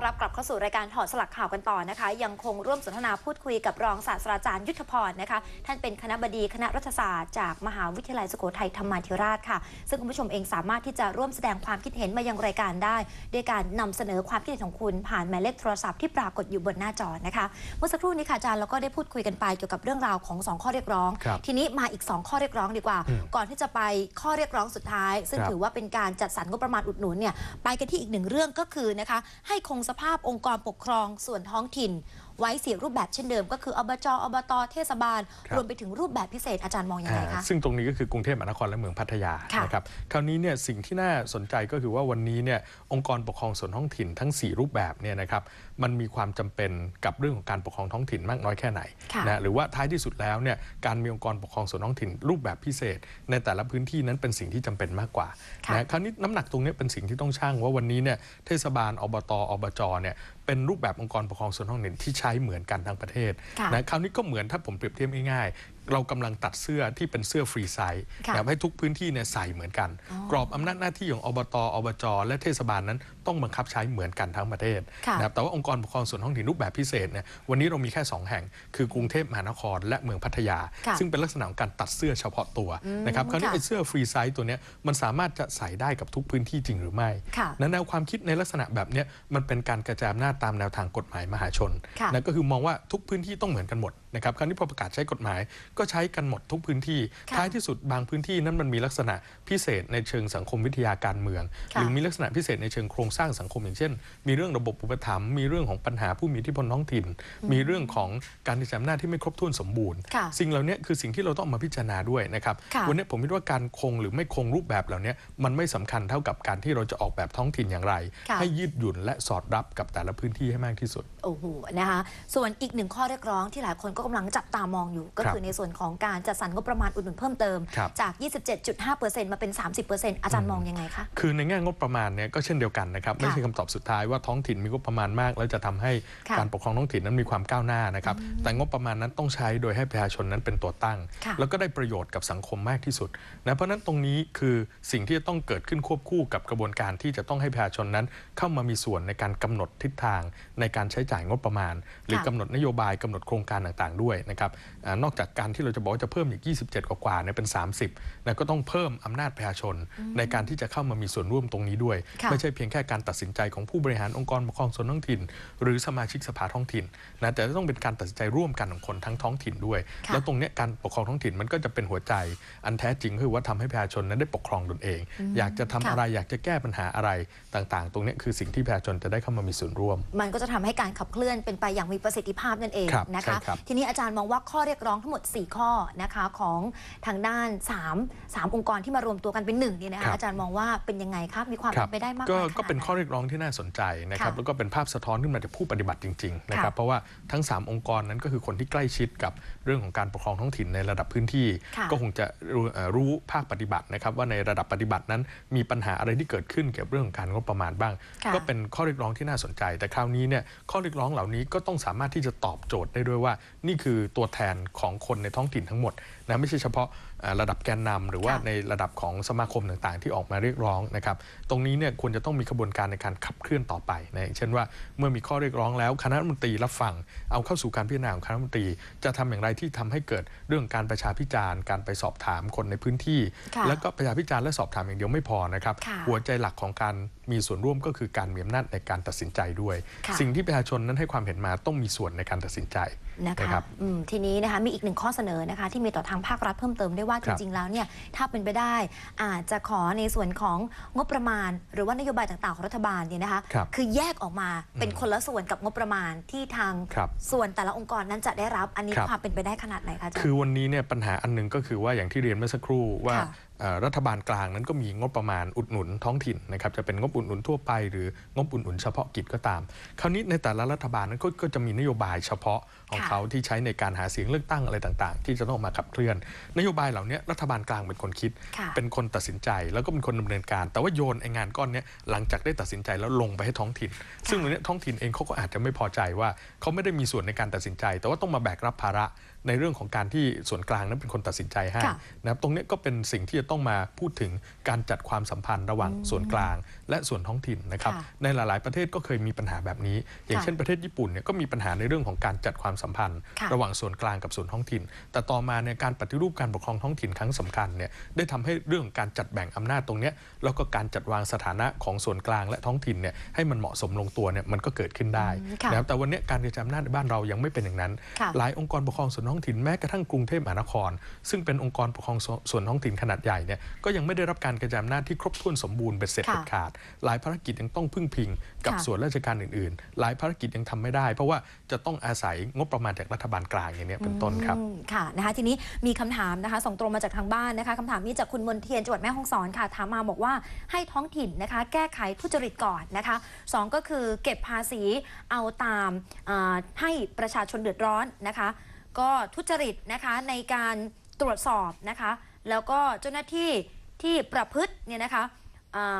อนรับกลับเข้าสู่รายการถอดสลักข่าวกันต่อนะคะ ยังคงร่วมสนทนาพูดคุยกับรองศาสตราจารย์ยุทธพรนะคะ ท่านเป็นคณะบดีคณะรัฐศาสตร์จากมหาวิทยาลัยสุโขทัยธรรมาธิราชค่ะ ซึ่งคุณผู้ชมเองสามารถที่จะร่วมแสดงความคิดเห็นมายังรายการได้ด้วยการนำเสนอความคิดเห็นของคุณผ่านหมายเลขโทรศัพท์ที่ปรากฏอยู่บนหน้าจอนะคะเมื่อสักครู่นี้ค่ะอาจารย์เราก็ได้พูดคุยกันไปเกี่ยวกับเรื่องราวของสองข้อเรียกร้องครับทีนี้มาอีก 2 ข้อเรียกร้องดีกว่าอืมก่อนที่จะไปข้อเรียกร้องสุดท้าย ซึ่งครับถือว่าเป็นการจัดสรรงบประมาณอุดหนุนเนี่ยไปกันที่อีกหนึ่งเรื่องก็คือนะคะให้คงสภาพองค์กรปกครองส่วนท้องถิ่น ไว้เสียรูปแบบเช่นเดิม ก็คืออบจอบตเทศบาลครับรวมไปถึงรูปแบบพิเศษอาจารย์มองยังไงอ่าคะซึ่งตรงนี้ก็คือกรุงเทพมหานครและเมืองพัทยาค่ะนะครับคราวนี้เนี่ยสิ่งที่น่าสนใจก็คือว่าวันนี้เนี่ยองค์กรปกครองส่วนท้องถิ่นทั้ง 4 รูปแบบเนี่ยนะครับมันมีความจำเป็นกับเรื่องของการปกครองท้องถิ่นมากน้อยแค่ไหนค่ะนะหรือว่าท้ายที่สุดแล้วเนี่ยการมีองค์กรปกครองส่วนท้องถิ่น รูปแบบพิเศษ ในแต่ละพื้นที่นั้นเป็นสิ่งที่จำเป็นมากกว่าค่ะนะคราวนี้น้ำหนักตรงนี้เป็นสิ่งที่ต้องชั่งว่าวันนี้เนี่ยเทศบาลอบตอบจเนี่ย เป็นรูปแบบองค์กรปกครองส่วนท้องถิ่นที่ใช้เหมือนกันทั้งประเทศค่ะนะคราวนี้ก็เหมือนถ้าผมเปรียบเทียบง่ายๆ เรากำลังตัดเสื้อที่เป็นเสื้อฟรีไซส์ค่ะนะให้ทุกพื้นที่เนี่ยใส่เหมือนกันอ๋อกรอบอำนาจหน้าที่ของอบตอบจ และเทศบาลนั้นต้องบังคับใช้เหมือนกันทั้งประเทศค่ะนะครับแต่ว่าองค์กรปกครองส่วนท้องถิ่นรูปแบบพิเศษเนี่ยวันนี้เรามีแค่ 2 แห่ง คือกรุงเทพมหานครและเมืองพัทยาค่ะซึ่งเป็นลักษณะของการตัดเสื้อเฉพาะตัวนะครับคราวนี้ค่ะไอ้เสื้อฟรีไซส์ตัวเนี้ยมันสามารถจะใส่ได้กับทุกพื้นที่จริงหรือไม่ค่ะนะแนวความคิดในลักษณะแบบเนี้ยมันเป็นการกระจายอำนาจตามแนวทางกฎหมายมหาชนค่ะนะก็คือมองว่าทุกพื้นที่ต้องเหมือนกันหมดนะครับคราวนี้พอประกาศใช้กฎหมาย ก็ใช้กันหมดทุกพื้นที่ค่ะท้ายที่สุดบางพื้นที่นั้นมันมีลักษณะพิเศษในเชิงสังคมวิทยาการเมืองค่ะหรือมีลักษณะพิเศษในเชิงโครงสร้างสังคมอย่างเช่น มีเรื่องระบบอุปถัมภ์มีเรื่องของปัญหาผู้มีอิทธิพลท้องถิ่น มีเรื่องของการที่จำหน้าจที่ไม่ครบถ้วนสมบูรณ์ค่ะสิ่งเหล่านี้คือสิ่งที่เราต้องเอามาพิจารณาด้วยนะครับค่ะวันนี้ผมคิดว่าการคงหรือไม่คงรูปแบบเหล่านี้มันไม่สำคัญเท่ากับการที่เราจะออกแบบท้องถิ่นอย่างไรค่ะให้ยืดหยุ่นและสอดรับกับแต่ละพื้นที่ให้มากที่สุดโอ้โหนะคะส่วนอีกหนึ่งข้อเรียกร้องที่หลายคนก็กำลังจับตามองอยู่ ก็ครับคือในส่วนของการจัดสรรงบประมาณอุดหนุนเพิ่มเติมครับจาก 27.5%มาเป็น 30%อาจารย์มองยังไงคะ คือในแง่งบประมาณเนี่ยก็เช่นเดียวกันนะครับ ไม่ใช่คำตอบสุดท้ายว่าท้องถิ่นมีงบประมาณมาก แล้วจะทำให้ค่ะการปกครองท้องถิ่นนั้นมีความก้าวหน้านะครับ แต่งบประมาณนั้นต้องใช้โดยให้ประชาชนนั้นเป็นตัวตั้งค่ะแล้วก็ได้ประโยชน์กับสังคมมากที่สุดนะเพราะฉะนั้นตรงนี้คือสิ่งที่จะต้องเกิดขึ้นควบคู่กับกระบวนการที่จะต้องให้ประชาชนนั้น เข้ามามีส่วนในการกำหนดทิศทางในการใช้จ่ายงบประมาณ หรือค่ะกำหนดนโยบายกำหนดโครงการต่างๆด้วยนะครับอานอกจากการที่เราจะบอกว่าจะเพิ่มอีก 27 กว่าๆเนี่ยเป็น 30นะก็ต้องเพิ่มอำนาจประชาชน ในการที่จะเข้ามามีส่วนร่วมตรงนี้ด้วยค่ะไม่ใช่เพียงแค่การตัดสินใจของผู้บริหารองค์กรปกครองส่วนท้องถิ่น หรือสมาชิกสภาท้องถิ่นนะแต่ต้องเป็นการตัดสินใจร่วมกันของคนทั้งท้องถิ่นด้วยค่ะแล้วตรงเนี้ยการปกครองท้องถิ่นมันก็จะเป็นหัวใจ อันแท้จริงคือว่าทำให้ประชาชนนั้นได้ปกครองตนเอง อยากจะทำค่ะอะไรอยากจะแก้ปัญหาอะไรต่างๆ ตรงเนี้ยคือสิ่งที่ประชาชนจะได้เข้ามามีส่วนร่วม มันก็จะทำให้การขับเคลื่อนเป็นไปอย่างมีประสิทธิภาพนั่นเองครับนะคะใช่ครับทีนี้อาจารย์มองว่าข้อเรียกร้องทั้งหมด 4 ข้อนะคะของทางด้าน 3 3 องค์กรที่มารวมตัวกันเป็นหนึ่งเนี่ยนะครัคะบ อาจารย์มองว่าเป็นยังไงครับมีความครัเป็นไปได้มากก็น้อยขนาดก็เป็นไหข้อเรียกร้องที่น่าสนใจนะครับค่ะแล้วก็เป็นภาพสะท้อนขึ้นมาจากผู้ปฏิบัติจริงๆนะครับค่ะเพราะว่าทั้ง 3 องค์กรนั้นก็คือคนที่ใกล้ชิดกับเรื่องของการปกครองท้องถิ่นในระดับพื้นที่ ค่ะก็คงจะรู้เอ่อรู้ภาคปฏิบัตินะครับว่าในระดับปฏิบัตินั้นมีปัญหาอะไรที่เกิดขึ้นเกี่ยวกับเรื่องของการงบประมาณบ้าง ค่ะ ก็เป็นข้อเรียกร้องที่น่าสนใจ แต่คราวนี้เนี่ยข้อเรียกร้องเหล่านี้ก็ต้องสามารถที่จะตอบโจทย์ได้ด้วยว่านี่ี่คือตัวแทนของคนในท้องถิ่นทั้งหมด นะไม่ใช่เฉพาะเอ่อระดับแกนนำหรือว่าค่ะในระดับของสมาคมต่างๆ ที่ออกมาเรียกร้องนะครับตรงนี้เนี่ยควรจะต้องมีกระบวนการในการขับเคลื่อนต่อไปนะอย่างเช่นว่าเมื่อมีข้อเรียกร้องแล้วคณะรัฐมนตรีรับฟังเอาเข้าสู่การพิจารณาของคณะรัฐมนตรี จะทำอย่างไรที่ทำให้เกิดเรื่องการประชาพิจารณ์การไปสอบถามคนในพื้นที่ค่ะแล้วก็ประชาพิจารณ์และสอบถามอย่างเดียวไม่พอนะครับค่ะหัวใจหลักของการมีส่วนร่วมก็คือการมีอำนาจในการตัดสินใจด้วยค่ะสิ่งที่ประชาชนนั้นให้ความเห็นมาต้องมีส่วนในการตัดสินใจนะคะนะครับอืมทีนี้นะคะมีอีกหนึ่งข้อเสนอนะคะที่มีต่อทางภาครัฐเพิ่มเติมได้วยว่าคจรับริง ๆ แล้วเนี่ยถ้าเป็นไปได้อาจจะขอในส่วนของงบประมาณ หรือว่านโยบายต่างๆของรัฐบาลเนี่ยนะคะครับอแยกออกมาเป็นคนละส่วนกับงบประมาณที่ทางครับส่วนแต่ละองค์กรนั้นจะได้รับอันนี้ครับความเป็นไปได้ขนาดไหนคะอาจารย์คือวันนี้เนี่ยปัญหาอันหนึงก็คือว่าอย่างที่เรียนเมื่อสักครู่ว่าค่ะเอ่อ รัฐบาลกลางนั้นก็มีงบประมาณอุดหนุนท้องถิ่นนะครับจะเป็นงบอุดหนุนทั่วไป หรืองบอุดหนุนเฉพาะกิจก็ตาม คราวนี้ในแต่ละรัฐบาลนั้นก็ก็จะมีนโยบายเฉพาะของค่ะเขาที่ใช้ในการหาเสียงเลือกตั้งอะไรต่าง ๆ ที่จะต้องมาขับเคลื่อน นโยบายเหล่านี้รัฐบาลกลางเป็นคนคิดค่ะเป็นคนตัดสินใจ แล้วก็เป็นคนดำเนินการ แต่ว่าโยนไองานก้อนเนี้ยหลังจากได้ตัดสินใจแล้วลงไปให้ท้องถิ่น ซึ่งตรงเนี้ยท้องถิ่นเองเขาก็อาจจะไม่พอใจว่าเขาไม่ได้มีส่วนในการตัดสินใจ แต่ว่าต้องมาแบกรับภาระในเรื่องของการที่ส่วนกลางนั้นเป็นคนตัดสินใจให้ค่ะนะครับตรงเนี้ยก็เป็นสิ่งที่จะต้องมาพูดถึงการจัดความสัมพันธ์ระหว่างส่วนกลาง และส่วนท้องถิ่นนะครับค่ะในหลาย ๆ ประเทศก็เคยมีปัญหาแบบนี้ อย่างค่ะเช่นประเทศญี่ปุ่นเนี่ยก็มีปัญหาในเรื่องของการจัดความสัมพันธ์ค่ะระหว่างส่วนกลางกับส่วนท้องถิ่น แต่ต่อมาเนี่ยการปฏิรูปการปกครองท้องถิ่นครั้งสำคัญเนี่ยได้ทำให้เรื่องของการจัดแบ่งอำนาจตรงเนี้ยแล้วก็การจัดวางสถานะของส่วนกลางและท้องถิ่นเนี่ยให้มันเหมาะสมลงตัวเนี่ยมันก็เกิดขึ้นได้อืมค่ะนะครับแต่วันเนี้ยการกระจายอำนาจในบ้านเรายังไม่เป็นอย่างนั้นค่ะหลายองค์กรปกครองส่วนท้องถิ่นแม้กระทั่งกรุงเทพมหานคร ซึ่งเป็นองค์กรปกครองส่วนส่วนท้องถิ่นขนาดใหญ่เนี่ยก็ยังไม่ได้รับการกระจายอำนาจที่ครบถ้วนสมบูรณ์เบ็ดเสร็จค่ะเด็ดขาด หลายภารกิจยังต้องพึ่งพิง กับค่ะส่วนราชการอื่น ๆ หลายภารกิจยังทำไม่ได้ เพราะว่าจะต้องอาศัยงบประมาณจากรัฐบาลกลางอย่างเนี้ยเป็นต้นครับอืมค่ะนะคะทีนี้มีคำถามนะคะส่งตรงมาจากทางบ้านนะคะคำถามนี้จากคุณมนเทียนจังหวัดแม่ฮ่องสอนค่ะถามมาบอกว่าให้ท้องถิ่นนะคะแก้ไขทุจริตก่อนนะคะสองก็คือเก็บภาษีเอาตามอ่าให้ประชาชนเดือดร้อนนะคะ ก็ทุจริตนะคะในการตรวจสอบนะคะ แล้วก็เจ้าหน้าที่ที่ประพฤติเนี่ยนะคะ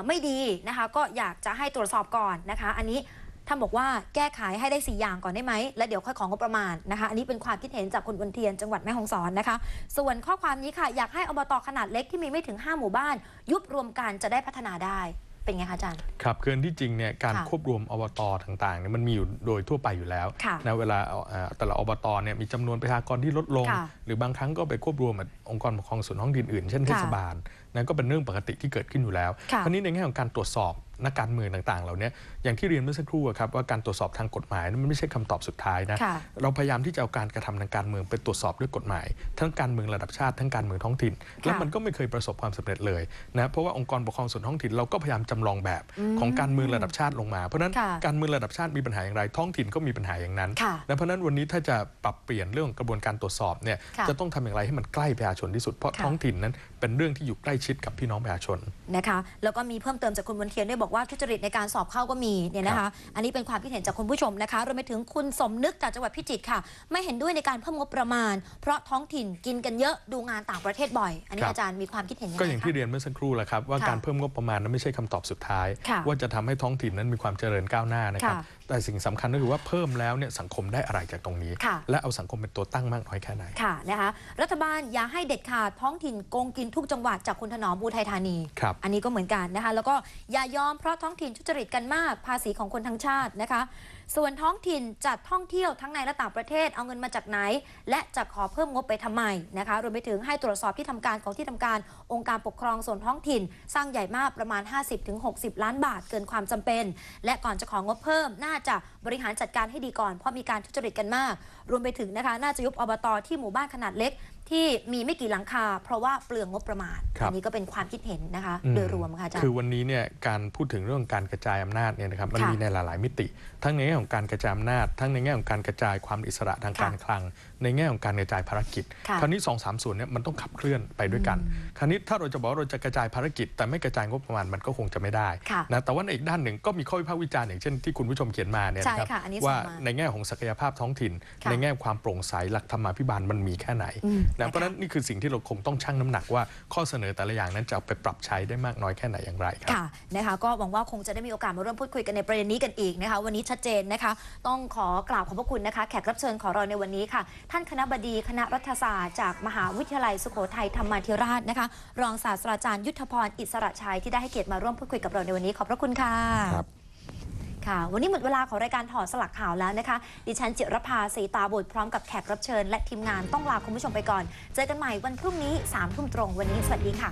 ไม่ดีนะคะก็อยากจะให้ตรวจสอบก่อนนะคะ อันนี้ท่านบอกว่าแก้ไขให้ได้ 4 อย่างก่อนได้ไหม แล้วเดี๋ยวค่อยของงบประมาณนะคะ อันนี้เป็นความคิดเห็นจากคุณบนเทียนจังหวัดแม่ฮ่องสอนนะคะ ส่วนข้อความนี้ค่ะ อยากให้อบตขนาดเล็กที่มีไม่ถึง 5 หมู่บ้าน ยุบรวมกันจะได้พัฒนาได้ เป็นไงคะอาจารย์ ครับเกินที่จริงเนี่ยการค่ะควบรวมอบตต่างๆเนี่ยมันมีอยู่โดยทั่วไปอยู่แล้วค่ะนะเวลาเอาเอ่อแต่ละอบตเนี่ยมีจำนวนประชากรที่ลดลง ค่ะหรือบางครั้งก็ไปควบรวมกับองค์กรปกครองส่วนท้องถิ่นอื่นเช่นเทศบาลนั่นก็เป็นเรื่องปกติที่เกิดขึ้นอยู่แล้วค่ะ คราวนี้ในแง่ของการตรวจสอบ นักการเมืองต่างๆ เหล่านี้อย่างที่เรียนเมื่อสักครู่อะครับว่าการตรวจสอบทางกฎหมายนั้นมันไม่ใช่คำตอบสุดท้ายนะค่ะเราพยายามที่จะเอาการกระทำทางการเมืองไปตรวจสอบด้วยกฎหมาย ทั้งการเมืองระดับชาติทั้งการเมืองท้องถิ่น แล้วมันก็ไม่เคยประสบความสำเร็จเลยนะเพราะว่าองค์กรปกครองส่วนท้องถิ่นเราก็พยายามจำลองแบบของการเมืองระดับชาติลงมาเพราะฉะนั้นค่ะการเมืองระดับชาติมีปัญหาอย่างไรท้องถิ่นก็มีปัญหาอย่างนั้นค่ะนะเพราะฉะนั้นวันนี้ถ้าจะปรับเปลี่ยนเรื่องของกระบวนการตรวจสอบเนี่ยค่ะจะต้องทำอย่างไรให้มันใกล้ประชาชนที่สุดเพราะค่ะท้องถิ่นนั้น เป็นเรื่องที่อยู่ใกล้ชิดกับพี่น้องประชาชนนะคะ แล้วก็มีเพิ่มเติมจากคุณบนเทียนด้วยบอกว่าทุจริตในการสอบเข้าก็มีเนี่ยนะครัคะบอันนี้เป็นความคิดเห็นจากคุณผู้ชมนะคะรวมไปถึงคุณสมนึกจากจังหวัดพิจิตรค่ะ ไม่เห็นด้วยในการเพิ่มงบประมาณ เพราะท้องถิ่นกินกันเยอะดูงานต่างประเทศบ่อย อันนี้อาจารย์มีความคิดเห็นยังไงก็อย่างคะที่เรียนเมื่อสักครู่แหละครับว่าค่ะการเพิ่มงบประมาณนั้นไม่ใช่คำตอบสุดท้ายค่ะว่าจะทำให้ท้องถิ่นนั้นมีความเจริญก้าวหน้านะครับค่ะ แต่สิ่งสำคัญก็คือว่าเพิ่มแล้วเนี่ยสังคมได้อะไรจากตรงนี้ค่ะและเอาสังคมเป็นตัวตั้งมากน้อยแค่ไหนค่ะนะคะรัฐบาลอย่าให้เด็ดขาดท้องถิ่นโกงกินทุกจังหวัดจากคุณถนอมอุทัยธานีครับอันนี้ก็เหมือนกันนะคะแล้วก็อย่ายอมเพราะท้องถิ่นทุจริตกันมาก ภาษีของคนทั้งชาตินะคะ ส่วนท้องถิ่นจัดท่องเที่ยวทั้งในและต่างประเทศเอาเงินมาจากไหน และจะขอเพิ่มงบไปทำไมนะคะรวมไปถึงให้ตรวจสอบที่ทำการของที่ทำการองค์การปกครองส่วนท้องถิ่น สร้างใหญ่มากประมาณ 50-60 ล้านบาทเกินความจำเป็น และก่อนจะของงบเพิ่มน่าจะบริหารจัดการให้ดีก่อนเพราะมีการทุจริตกันมาก รวมไปถึงนะคะน่าจะยุบอบตที่หมู่บ้านขนาดเล็กที่มีไม่กี่หลังคา เพราะว่าเปลืองงบประมาณ ครับ อันี้ก็เป็นความคิดเห็นนะคะอืมโดยรวมค่ะอาจารย์ คือวันนี้เนี่ยการพูดถึงเรื่องการกระจายอำนาจเนี่ยนะครับมันค่ะมีในหลาย ๆ มิติ ทั้งในแง่ของการกระจายอำนาจ ทั้งในแง่ของการกระจายความอิสระทางค่ะการคลัง ในแง่ของการกระจายภารกิจค่ะคราวนี้สองสามส่วนเนี่ยมันต้องขับเคลื่อนไปด้วยกัน คราวนี้ถ้าเราจะบอกว่าเราจะกระจายภารกิจ แต่ไม่กระจายงบประมาณมันก็คงจะไม่ได้ค่ะ นะแต่ว่าในอีกด้านหนึ่งก็มีข้อวิพากษ์วิจารณ์อย่างเช่นที่คุณผู้ชมเขียนมาเนี่ยนะครับใช่ค่ะอันนี้ส่งว่ามาในแง่ของศักยภาพท้องถิ่น ค่ะในแง่ความโปร่งใสหลักธรรมาภิบาลมันมีแค่ไหน อืมนะเพราะฉะนั้นนี่คือสิ่งที่เราคงต้องชั่งน้ำหนักว่าข้อเสนอแต่ละอย่างนั้นจะเอาไปปรับใช้ได้มากน้อยแค่ไหนอย่างไรครับค่ะนะคะก็หวังว่าคงจะได้มีโอกาสมาร่วมพูดคุยกันในประเด็นนี้กันอีกนะคะวันนี้ชัดเจนนะคะ ต้องขอกราบขอบพระคุณนะคะ แขกรับเชิญของเราในวันนี้ค่ะ ท่านคณะบดีคณะรัฐศาสตร์จากมหาวิทยาลัยสุโขทัยธรรมาธิราชนะคะ รองศาสตราจารย์ยุทธพรอิสระชัยที่ได้ให้เกียรติมาร่วมพูดคุยกับเราในวันนี้ขอบพระคุณค่ะครับ ค่ะ วันนี้หมดเวลาของรายการถอดสลักข่าวแล้วนะคะ ดิฉันจิรภาสีตาบุตรพร้อมกับแขกรับเชิญ และทีมงานต้องลาคุณผู้ชมไปก่อน เจอกันใหม่วันพรุ่งนี้3ามทุ่มตรง วันนี้สวัสดีค่ะ